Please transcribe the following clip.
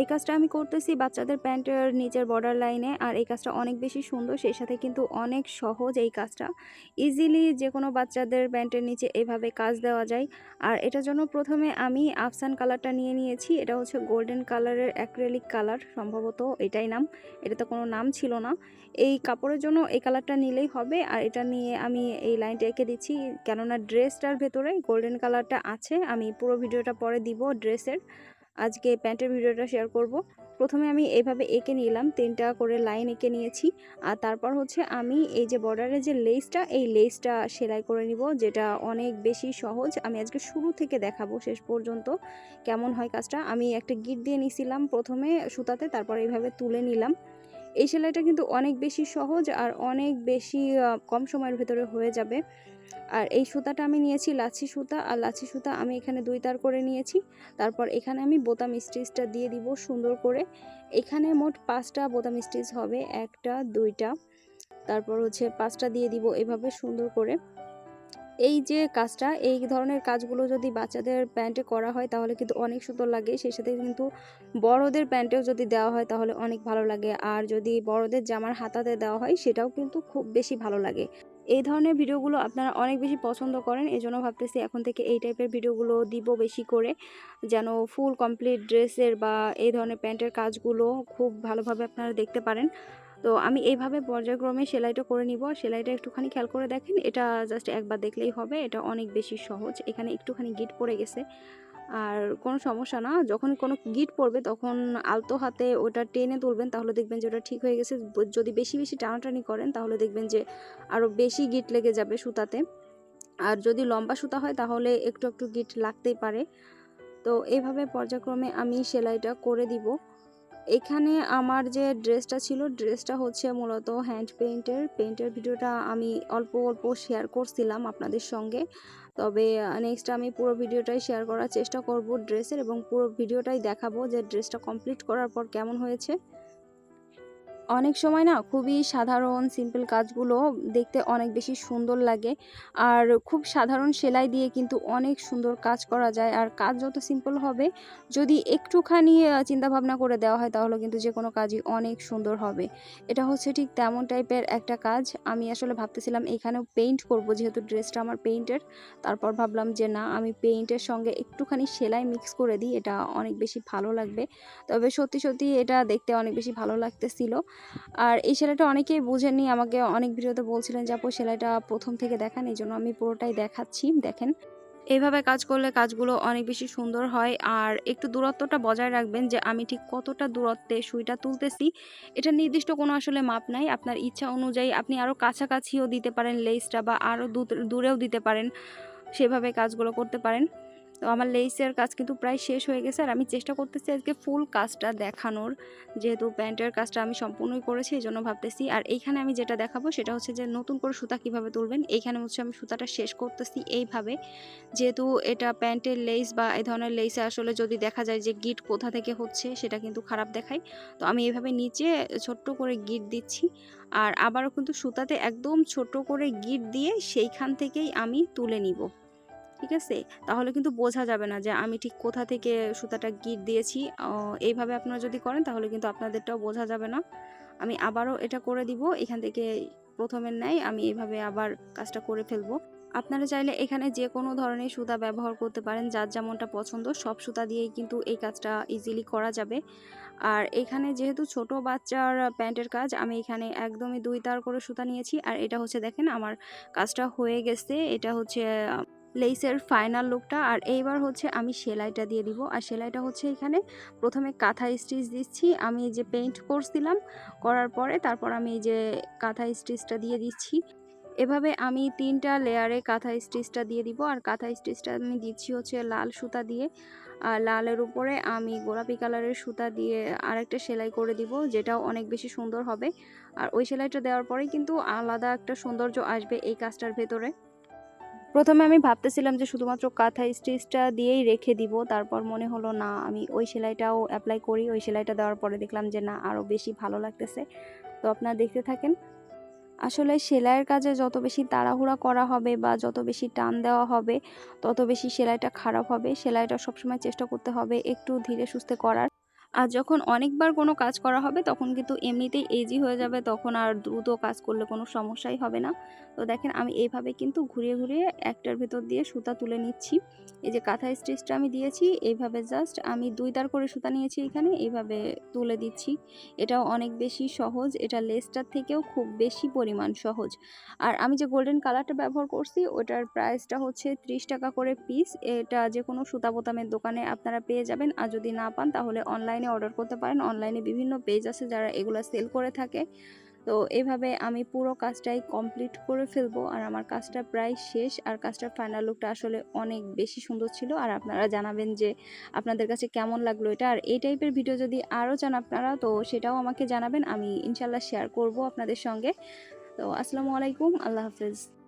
এই কাজটা আমি করতেছি বাচ্চাদের প্যান্টের নিচের বর্ডার লাইনে আর এই কাজটা অনেক বেশি সুন্দর, সেই সাথে কিন্তু অনেক সহজ এই কাজটা। ইজিলি যে কোনো বাচ্চাদের প্যান্টের নিচে এভাবে কাজ দেওয়া যায়। আর এটার জন্য প্রথমে আমি আফসান কালারটা নিয়ে নিয়েছি, এটা হচ্ছে গোল্ডেন কালারের অ্যাক্রেলিক কালার সম্ভবত এটাই নাম এটা তো কোনো নাম ছিল না। এই কাপড়ের জন্য এই কালারটা নিলেই হবে, আর এটা নিয়ে আমি এই লাইনটা এঁকে দিচ্ছি, কেননা ড্রেসটার ভেতরে গোল্ডেন কালারটা আছে, আমি পুরো ভিডিওটা পরে দিব ড্রেসের আজকে প্যান্টের ভিডিওটা শেয়ার করব। প্রথমে আমি এইভাবে এঁকে নিলাম তিনটা করে লাইন এঁকে নিয়েছি। আর তারপর হচ্ছে আমি এই যে বর্ডারের যে লেসটা এই লেসটা সেলাই করে নিব, যেটা অনেক বেশি সহজ। আমি আজকে শুরু থেকে দেখাবো শেষ পর্যন্ত কেমন হয় কাজটা। আমি একটা গিট দিয়ে নিছিলাম প্রথমে সুতাতে, তারপর এইভাবে তুলে নিলাম। এই সেলাইটা কিন্তু অনেক বেশি সহজ আর অনেক বেশি কম সময়ের ভেতরে হয়ে যাবে। আর এই সুতাটা আমি নিয়েছি লাচ্ছি সুতা, আর লাচ্ছি সুতা আমি এখানে দুই তার করে নিয়েছি। তারপর এখানে আমি বোতাম স্টিচটা দিয়ে দিব সুন্দর করে। এখানে মোট পাঁচটা বোতাম স্টিচ হবে, একটা, দুইটা। তারপর হচ্ছে পাঁচটা দিয়ে দিব এভাবে সুন্দর করে। এই যে কাজটা, এই ধরনের কাজগুলো যদি বাচ্চাদের প্যান্টে করা হয় তাহলে কিন্তু অনেক সুন্দর লাগে। সেই সাথে কিন্তু বড়দের প্যান্টেও যদি দেওয়া হয় তাহলে অনেক ভালো লাগে। আর যদি বড়দের জামার হাতাতে দেওয়া হয় সেটাও কিন্তু খুব বেশি ভালো লাগে। এই ধরনের ভিডিওগুলো আপনারা অনেক বেশি পছন্দ করেন এই জন্য ভাবতেছি এখন থেকে এই টাইপের ভিডিওগুলো দিব বেশি করে। যেন ফুল কমপ্লিট ড্রেসের বা এই ধরনের প্যান্টের কাজগুলো খুব ভালোভাবে আপনারা দেখতে পারেন। তো আমি এইভাবে পর্যায়ক্রমে সেলাইটা করে নিব। সেলাইটা একটুখানি খেয়াল করে দেখেন, এটা জাস্ট একবার দেখলেই হবে। এটা অনেক বেশি সহজ। এখানে একটুখানি গিট পড়ে গেছে। আর কোনো সমস্যা না, যখন কোনো গিট পড়বে তখন আলতো হাতে ওটা টেনে তুলবেন, তাহলে দেখবেন যে ওটা ঠিক হয়ে গেছে। যদি বেশি বেশি টানাটানি করেন, তাহলে দেখবেন যে আরও বেশি গিট লেগে যাবে সুতাতে। আর যদি লম্বা সুতা হয়, তাহলে একটু একটু গিট লাগতেই পারে। তো এইভাবে পর্যায়ক্রমে আমি সেলাইটা করে দিব। এখানে আমার যে ড্রেসটা ছিল, ড্রেসটা হচ্ছে মূলত হ্যান্ড পেইন্টের পেইন্টের ভিডিওটা আমি অল্প অল্প শেয়ার করছিলাম আপনাদের সঙ্গে। তবে নেক্সট আমি পুরো ভিডিওটাই শেয়ার করার চেষ্টা করব ড্রেসের এবং পুরো ভিডিওটাই দেখাবো যে ড্রেসটা কমপ্লিট করার পর কেমন হয়েছে। অনেক সময় না খুবই সাধারণ সিম্পল কাজগুলো দেখতে অনেক বেশি সুন্দর লাগে। আর খুব সাধারণ সেলাই দিয়ে কিন্তু অনেক সুন্দর কাজ করা যায়। আর কাজ যত সিম্পল হবে যদি একটুখানি আহ, চিন্তা ভাবনা করে দেওয়া হয় তাহলে কিন্তু যে কোনো কাজই অনেক সুন্দর হবে। এটা হচ্ছে ঠিক তেমন টাইপের একটা কাজ। আমি আসলে ভাবতেছিলাম এখানেও পেইন্ট করব যেহেতু ড্রেসটা আমার পেইন্টের তারপর ভাবলাম যে না আমি পেইন্টের সঙ্গে একটুখানি সেলাই মিক্স করে দিই এটা অনেক বেশি ভালো লাগবে। তবে সত্যি সত্যি এটা দেখতে অনেক বেশি ভালো লাগতেছিল। আর এই সেলাইটা অনেকেই বুঝেননি, আমাকে অনেক ভিডিওতে বলছিলেন যে, আপু, সেলাইটা প্রথম থেকে দেখান, এই জন্য আমি পুরোটাই দেখাচ্ছি, দেখেন। এইভাবে কাজ করলে কাজগুলো অনেক বেশি সুন্দর হয়। আর একটু দূরত্বটা বজায় রাখবেন যে, আমি ঠিক কতটা দূরত্বে সুইটা তুলতেছি, এটা নির্দিষ্ট কোনো আসলে মাপ নাই। আপনার ইচ্ছা অনুযায়ী আপনি আরও কাছাকাছিও দিতে পারেন, লেসটা বা আরও দূরেও দিতে পারেন, সেভাবে কাজগুলো করতে পারেন। তো আমার লেসের কাজ কিন্তু প্রায় শেষ হয়ে গেছে আর আমি চেষ্টা করতেছি আজকে ফুল কাজটা দেখানোর। যেহেতু প্যান্টের কাজটা আমি সম্পূর্ণই করেছি এই জন্য ভাবতেছি। আর এইখানে আমি যেটা দেখাবো সেটা হচ্ছে যে নতুন করে সুতা কীভাবে তুলবেন, এইখানে হচ্ছে আমি সুতাটা শেষ করতেছি এইভাবে। যেহেতু এটা প্যান্টের লেস বা এই ধরনের লেসে আসলে যদি দেখা যায় যে গিট কোথা থেকে হচ্ছে, সেটা কিন্তু খারাপ দেখায়। তো আমি এইভাবে নিচে ছোট্ট করে গিট দিচ্ছি। আর আবারও কিন্তু সুতাতে একদম ছোট করে গিট দিয়ে সেইখান থেকেই আমি তুলে নিব। ঠিক আছে? তাহলে কিন্তু বোঝা যাবে না যে আমি ঠিক কোথা থেকে সুতাটা গিট দিয়েছি। এইভাবে আপনারা যদি করেন তাহলে কিন্তু আপনাদেরটাও বোঝা যাবে না। আমি আবারও এটা করে দিব, এখান থেকে প্রথমের ন্যায় আমি এইভাবে আবার কাজটা করে ফেলব। আপনারা চাইলে এখানে যে কোনো ধরনের সুতা ব্যবহার করতে পারেন, যার যেমনটা পছন্দ, সব সুতা দিয়েই কিন্তু এই কাজটা ইজিলি করা যাবে। আর এখানে যেহেতু ছোট বাচ্চার প্যান্টের কাজ, আমি এখানে একদমই দুই তার করে সুতা নিয়েছি। আর এটা হচ্ছে দেখেন, আমার কাজটা হয়ে গেছে। এটা হচ্ছে লেসের ফাইনাল লুকটা আর এইবার হচ্ছে আমি সেলাইটা দিয়ে দিব। আর সেলাইটা হচ্ছে এখানে প্রথমে কাঁথা স্টিচ দিচ্ছি। আমি যে পেইন্ট করছিলাম করার পরে তারপর আমি এই যে কাঁথা স্টিচটা দিয়ে দিচ্ছি। এভাবে আমি তিনটা লেয়ারে কাঁথা স্টিচটা দিয়ে দিব। আর কাঁথা স্টিচটা আমি দিচ্ছি হচ্ছে লাল সুতা দিয়ে। আর লালের উপরে আমি গোলাপি কালারের সুতা দিয়ে আরেকটা সেলাই করে দিব, যেটাও অনেক বেশি সুন্দর হবে। আর ওই সেলাইটা দেওয়ার পরেই কিন্তু আলাদা একটা সৌন্দর্য আসবে এই কাজটার ভেতরে। প্রথমে আমি ভাবতেছিলাম যে শুধুমাত্র কাঁথা স্টিচটা দিয়েই রেখে দিব। তারপর মনে হলো, না, আমি ওই সেলাইটাও অ্যাপ্লাই করি। ওই সেলাইটা দেওয়ার পরে দেখলাম যে, না আরও বেশি ভালো লাগতেছে। তো আপনারা দেখতে থাকেন, আসলে সেলাইয়ের কাজে যত বেশি তাড়াহুড়া করা হবে বা যত বেশি টান দেওয়া হবে, তত বেশি সেলাইটা খারাপ হবে। সেলাইটা সবসময় চেষ্টা করতে হবে একটু ধীরে সুস্থে করার। আর যখন অনেকবার কোনো কাজ করা হবে, তখন কিন্তু এমনিতেই এজি হয়ে যাবে, তখন আর দ্রুত কাজ করলে কোনো সমস্যাই হবে না। তো দেখেন, আমি এইভাবে কিন্তু ঘুরিয়ে ঘুরিয়ে একটার ভেতর দিয়ে সুতা তুলে নিচ্ছি। এই যে কাঁথা স্টিচটা আমি দিয়েছি, এইভাবে জাস্ট আমি দুই তার করে সুতা নিয়েছি এখানে, এইভাবে তুলে দিচ্ছি। এটাও অনেক বেশি সহজ, এটা লেসটার থেকেও খুব বেশি পরিমাণ সহজ। আর আমি যে গোল্ডেন কালারটা ব্যবহার করছি, ওটার প্রাইসটা হচ্ছে ত্রিশ টাকা করে পিস। এটা যে কোনো সুতা বোতামের দোকানে আপনারা পেয়ে যাবেন। আর যদি না পান, তাহলে অনলাইনে অর্ডার করতে পারেন। অনলাইনে বিভিন্ন পেজ আছে যারা এগুলো সেল করে থাকে। তো এভাবে আমি পুরো কাজটাই কমপ্লিট করে ফেলব। আর আমার কাজটা প্রায় শেষ। আর কাজটার ফাইনাল লুকটা আসলে অনেক বেশি সুন্দর ছিল। আর আপনারা জানাবেন যে আপনাদের কাছে কেমন লাগল এটা। আর এই টাইপের ভিডিও যদি আরও চান আপনারা, তো সেটাও আমাকে জানাবেন। আমি ইনশাল্লাহ শেয়ার করব আপনাদের সঙ্গে। তো আসসালামু আলাইকুম। আল্লাহ হাফেজ।